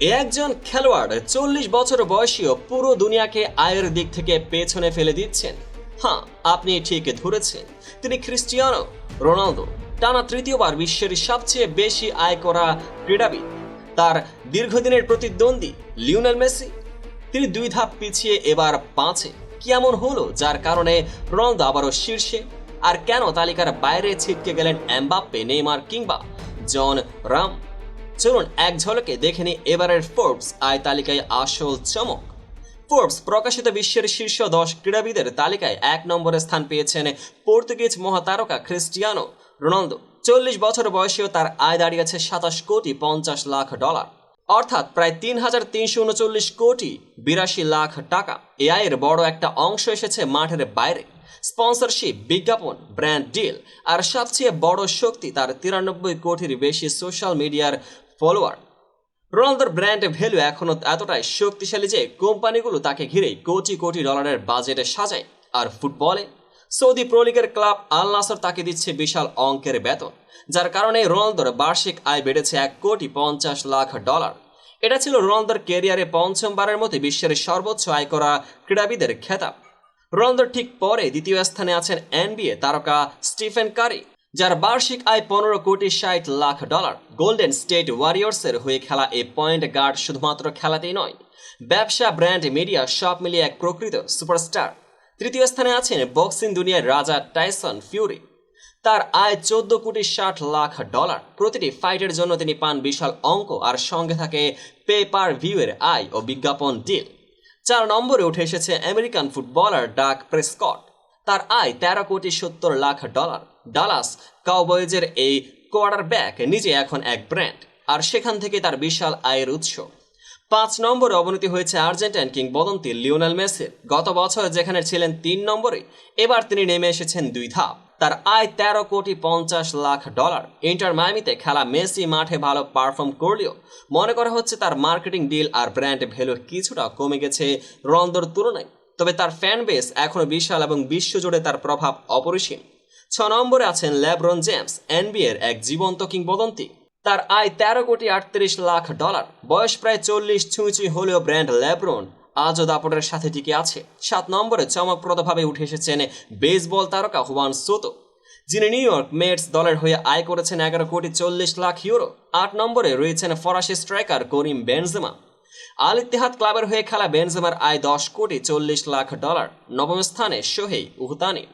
একজন খেলোয়াড় চল্লিশ বছর বয়সীও পুরো দুনিয়াকে আয়ের দিক থেকে পেছনে ফেলে দিচ্ছেন। হ্যাঁ আপনি ঠিক ধরেছেন। তিনি ক্রিস্টিয়ানো রোনালদো, টানা তৃতীয়বার বিশ্বের সবচেয়ে বেশি আয় করা ক্রীড়াবিদ। তার দীর্ঘদিনের প্রতিদ্বন্দ্বী লিওনেল মেসি। তিনি দুই ধাপ পিছিয়ে এবার পাঁচে। কি এমন হলো যার কারণে রোনালদো আবারও শীর্ষে? আর কেন তালিকার বাইরে ছিটকে গেলেন এমবাপ্পে, নেইমার কিংবা জন রাম? চলুন এক ঝলকে দেখে নি এবারের ফোর্বস আয় তালিকায় আসল চমক। ফোর্বস প্রকাশিত বিশ্বের শীর্ষ দশ ক্রীড়াবিদের তালিকায় এক নম্বরে স্থান পেয়েছেন পর্তুগিজ মহাতারকা ক্রিস্টিয়ানো রোনালদো। চল্লিশ বছর বয়সেও তার আয় দাঁড়িয়েছে সাতাশ কোটি পঞ্চাশ লাখ ডলার। অর্থাৎ প্রায় তিন হাজার তিনশো উনচল্লিশ কোটি বিরাশি লাখ টাকা। এ আয়ের বড় একটা অংশ এসেছে মাঠের বাইরে। স্পন্সরশিপ, বিজ্ঞাপন, ব্র্যান্ড ডিল আর সবচেয়ে বড় শক্তি তার তিরানব্বই কোটির বেশি সোশ্যাল মিডিয়ার ফলোয়ার রোনালদোর ব্র্যান্ড ভ্যালু এখনও এতটাই শক্তিশালী যে কোম্পানিগুলো তাকে ঘিরেই কোটি কোটি ডলারের বাজেটে সাজায়। আর ফুটবলে সৌদি প্রো লিগের ক্লাব আল নাসর তাকে দিচ্ছে বিশাল অঙ্কের বেতন, যার কারণে রোনালদোর বার্ষিক আয় বেড়েছে এক কোটি পঞ্চাশ লাখ ডলার এটা ছিল রোনালদোর ক্যারিয়ারে পঞ্চমবারের মধ্যে বিশ্বের সর্বোচ্চ আয় করা ক্রীড়াবিদের খেতাব। রোনালদোর ঠিক পরে দ্বিতীয় স্থানে আছেন এনবিএ তারকা স্টিফেন কারি। যার বার্ষিক আয় পনেরো কোটি ষাট লাখ ডলার। গোল্ডেন স্টেট ওয়ারিয়র্সের হয়ে খেলা এই পয়েন্ট গার্ড শুধুমাত্র খেলাতেই নয়, ব্যবসা ব্র্যান্ড মিডিয়া সব মিলিয়ে এক প্রকৃত সুপারস্টার তৃতীয় স্থানে আছেন বক্সিং দুনিয়ার রাজা টাইসন ফিউরি তার আয় চোদ্দ কোটি ষাট লাখ ডলার। প্রতিটি ফাইটের জন্য তিনি পান বিশাল অঙ্ক আর সঙ্গে থাকে পে পার ভিউয়ের আয় ও বিজ্ঞাপন ডিল চার নম্বরে উঠে এসেছে আমেরিকান ফুটবলার ডাক প্রেসকট তার আয় তেরো কোটি সত্তর লাখ ডলার। ডালাস কাউবয়েজের এই কোয়ার্টার ব্যাক নিজে এখন এক ব্র্যান্ড আর সেখান থেকে তার বিশাল আয়ের উৎস। পাঁচ নম্বরে অবনতি হয়েছে আর্জেন্টাইন কিংবদন্তি লিওনেল মেসির গত বছর যেখানে ছিলেন তিন নম্বরে, এবার তিনি নেমে এসেছেন দুই ধাপ। তার আয় তেরো কোটি পঞ্চাশ লাখ ডলার। ইন্টার মায়ামিতে খেলা মেসি মাঠে ভালো পারফর্ম করলেও মনে করা হচ্ছে তার মার্কেটিং ডিল আর ব্র্যান্ড ভ্যালু কিছুটা কমে গেছে রন্দর তুলনায়। তবে তার ফ্যান বেস এখনও বিশাল এবং বিশ্বজুড়ে তার প্রভাব অপরিসীম। ছ নম্বরে আছেন ল্যাব্রন জেমস, এনবিএর এক জীবন্ত কিংবদন্তি। তার আয় তেরো কোটি আটত্রিশ লাখ ডলার, বয়স প্রায় চল্লিশ ছুঁচি হলেও ব্র্যান্ড ল্যাব্রন আজও দাপটের সাথে টিকে আছে। সাত নম্বরে চমকপ্রদভাবে উঠে এসেছেন বেসবল তারকা হুয়ান সোতো, যিনি নিউ ইয়র্ক মেটস দলের হয়ে আয় করেছেন এগারো কোটি চল্লিশ লাখ ইউরো। আট নম্বরে রয়েছেন ফরাসি striker Karim Benzema. Al Ittihad ক্লাবের হয়ে খেলা বেনজেমার আয় দশ কোটি চল্লিশ লাখ ডলার। নবম স্থানে সোহেই উহতানি।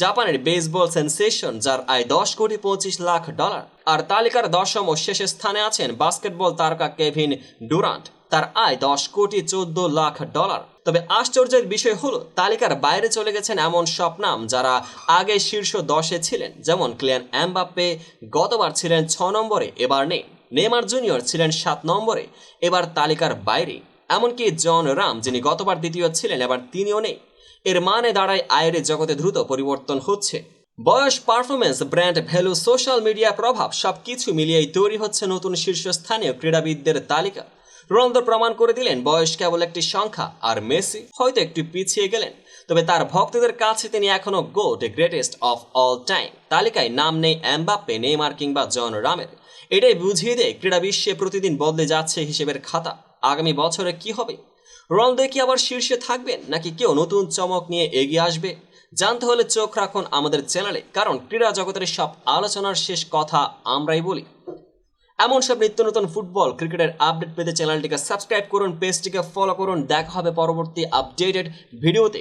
জাপানের বেসবল সেন্সেশন যার আয় দশ কোটি পঁচিশ লাখ ডলার। আর তালিকার দশম ও শেষ স্থানে আছেন বাস্কেটবল তারকা কেভিন ডুরান্ট তার আয় দশ কোটি চোদ্দ লাখ ডলার। তবে আশ্চর্যের বিষয় হলো, তালিকার বাইরে চলে গেছেন এমন সব নাম যারা আগে শীর্ষ দশে ছিলেন। যেমন ক্লিয়ান অ্যাম্বাপ্পে গতবার ছিলেন ছ নম্বরে, এবার নেই। নেমার জুনিয়র ছিলেন সাত নম্বরে, এবার তালিকার বাইরে। এমনকি জন রাম, যিনি গতবার দ্বিতীয় ছিলেন, এবার তিনিও নেই। এর মানে দাঁড়ায় আয়ের জগতে দ্রুত পরিবর্তন হচ্ছে। বয়স performance brand value social media প্রভাব সবকিছু মিলিয়েই তৈরি হচ্ছে নতুন শীর্ষস্থানীয় ক্রীড়াবিদদের তালিকা। রোনালদো প্রমাণ করে দিলেন, বয়স কেবল একটি সংখ্যা, আর মেসি হয়তো একটু পিছিয়ে গেলেন। তবে তার ভক্তদের কাছে তিনি এখনও GOAT greatest of all time তালিকায় নাম নেই অ্যাম্বাপ্পে নেইমার কিংবা জন রামের। এটাই বুঝিয়ে দেয় ক্রীড়া বিশ্বে প্রতিদিন বদলে যাচ্ছে হিসেবের খাতা। আগামী বছরে কি হবে? রোনালদো কি আবার শীর্ষে থাকবেন নাকি কেউ নতুন চমক নিয়ে এগিয়ে আসবে? জানতে হলে চোখ রাখুন আমাদের চ্যানেলে, কারণ ক্রীড়া জগতের সব আলোচনার শেষ কথা আমরাই বলি। এমন সব নিত্য নতুন ফুটবল, ক্রিকেটের আপডেট পেতে চ্যানেলটিকে সাবস্ক্রাইব করুন, পেজটিকে ফলো করুন। দেখা হবে পরবর্তী আপডেটেড ভিডিওতে।